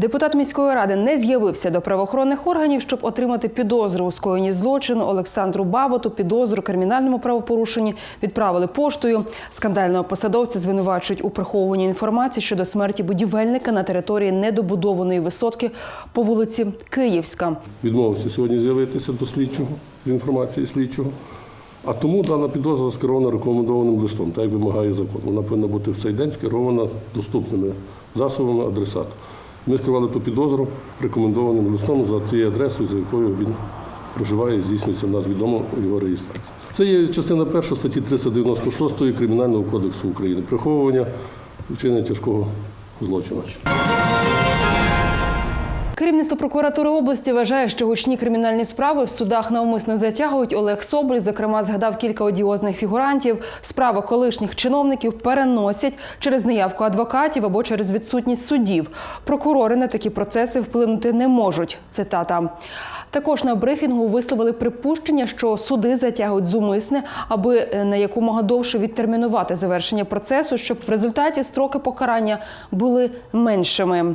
Депутат міської ради не з'явився до правоохоронних органів, щоб отримати підозру у скоєнні злочину. Олександру Баботу підозру кримінальному правопорушенні відправили поштою. Скандального посадовця звинувачують у приховуванні інформації щодо смерті будівельника на території недобудованої висотки по вулиці Київська. відмовився сьогодні з'явитися до слідчого з інформації слідчого. А тому дана підозра скерована рекомендованим листом, так як вимагає закон. Вона повинна бути в цей день скерована доступними засобами адресату. Ми скривали ту підозру рекомендованим листом за цією адресою, за якою він проживає і здійснюється в нас відомо його реєстрація. Це є частина перша статті 396 Кримінального кодексу України приховування вчинення тяжкого злочину. Керівництво прокуратури області вважає, що гучні кримінальні справи в судах навмисно затягують. Олег Соболь, зокрема, згадав кілька одіозних фігурантів. Справи колишніх чиновників переносять через неявку адвокатів або через відсутність судів. Прокурори на такі процеси вплинути не можуть. Цитата. Також на брифінгу висловили припущення, що суди затягують зумисне, аби е, на якомога довше відтермінувати завершення процесу, щоб в результаті строки покарання були меншими.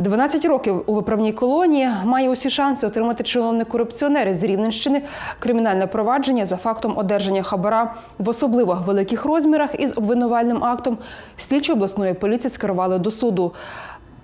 12 років у виправній колонії має усі шанси отримати чиновник корупціонер з Рівненщини кримінальне провадження за фактом одержання хабара в особливо великих розмірах із обвинувальним актом. Слідчі обласної поліції скерували до суду.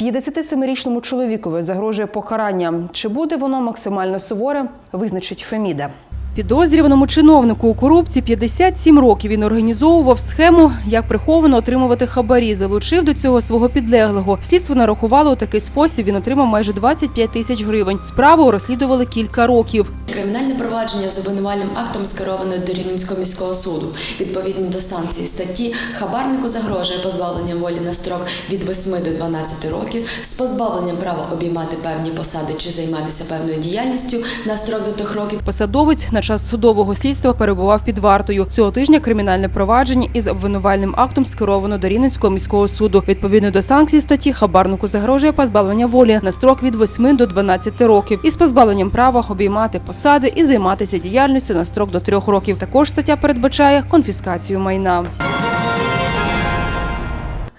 57-річному чоловікові загрожує покарання. Чи буде воно максимально суворе, визначить Феміда. Підозрюваному чиновнику у корупції 57 років він організовував схему, як приховано отримувати хабарі. Залучив до цього свого підлеглого. Слідство нарахувало у такий спосіб. Він отримав майже 25 тисяч гривень. Справу розслідували кілька років. Кримінальне провадження з обвинувальним актом скероване до Рівненського міського суду. Відповідно до санкції статті, хабарнику загрожує позбавлення волі на строк від 8 до 12 років з позбавленням права обіймати певні посади чи займатися певною діяльністю на строк до трьох років. Посадовець на час судового слідства перебував під вартою. Цього тижня кримінальне провадження із обвинувальним актом скеровано до Рівненського міського суду. Відповідно до санкцій статті, хабарнику загрожує позбавлення волі на строк від 8 до 12 років із позбавленням права обіймати посади і займатися діяльністю на строк до 3 років. Також стаття передбачає конфіскацію майна.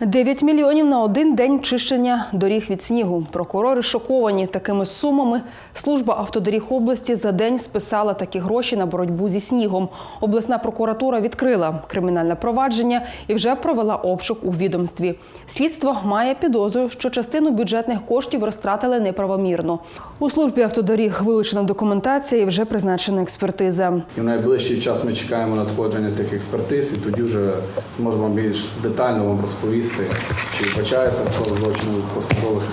9 мільйонів на один день чищення доріг від снігу. Прокурори шоковані такими сумами. Служба автодоріг області за день списала такі гроші на боротьбу зі снігом. Обласна прокуратура відкрила кримінальне провадження і вже провела обшук у відомстві. Слідство має підозру, що частину бюджетних коштів розтратили неправомірно. У службі автодоріг вилучена документація і вже призначена експертиза. І в найближчий час ми чекаємо надходження тих експертиз, і тоді вже зможемо більш детально вам розповісти, чи вбачається склад злочину в посадових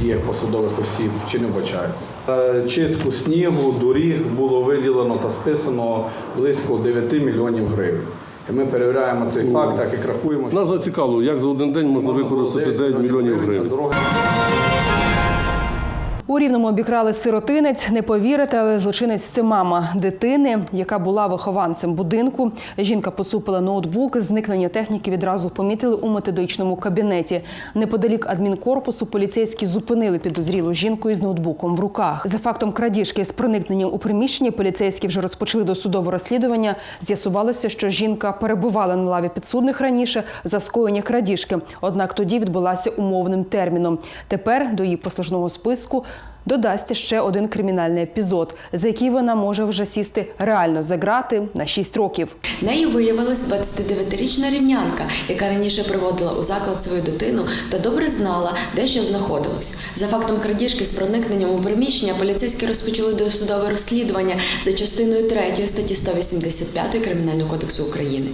діях посадових осіб, чи не вбачається. Е, Чистку снігу, доріг було виділено та списано близько 9 мільйонів гривень. І ми перевіряємо цей факт, так як рахуємо. Нас зацікавило, як за один день можна використати 9 мільйонів гривень. У Рівному обікрали сиротинець. Не повірите, але злочинець це мама дитини, яка була вихованцем будинку. Жінка поцупила ноутбук. Зникнення техніки відразу помітили у методичному кабінеті. Неподалік адмінкорпусу поліцейські зупинили підозрілу жінку із ноутбуком в руках. За фактом крадіжки з проникненням у приміщення поліцейські вже розпочали досудове розслідування. З'ясувалося, що жінка перебувала на лаві підсудних раніше за скоєння крадіжки. Однак тоді відбулася умовним терміном. Тепер до її послужного списку додасться ще один кримінальний епізод, за який вона може вже сісти реально за грати на 6 років. Нею виявилась 29-річна рівнянка, яка раніше приводила у заклад свою дитину та добре знала, де що знаходилось. За фактом крадіжки з проникненням у приміщення поліцейські розпочали досудове розслідування за частиною 3 статті 185 Кримінального кодексу України.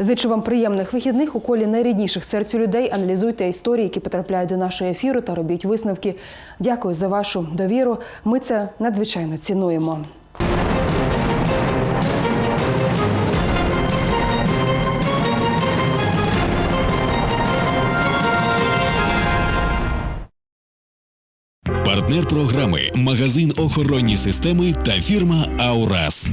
Зичу вам приємних вихідних у колі найрідніших серцю людей. Аналізуйте історії, які потрапляють до нашого ефіру, та робіть висновки. Дякую за вашу довіру. Ми це надзвичайно цінуємо. Партнер програми магазин охоронні системи та фірма Аурас.